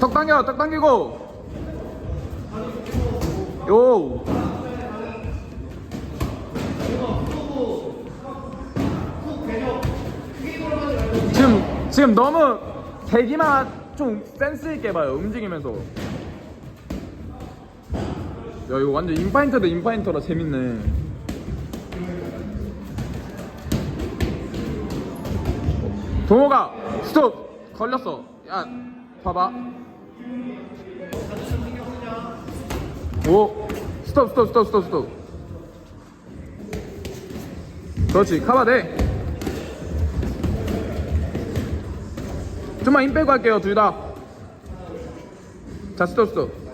턱 당겨 턱 당기고. 요. 지금 지금 너무 대기만 좀 센스 있게 봐요 움직이면서 야 이거 완전 인파인터도 인파인터라. 재밌네. 동호가 스톱! 걸렸어. 야 봐봐. 오 스톱 스톱 스톱 스톱 스톱. 그렇지 카바 돼. 좀만 힘 빼고 할게요 둘 다. 자 스톱 스톱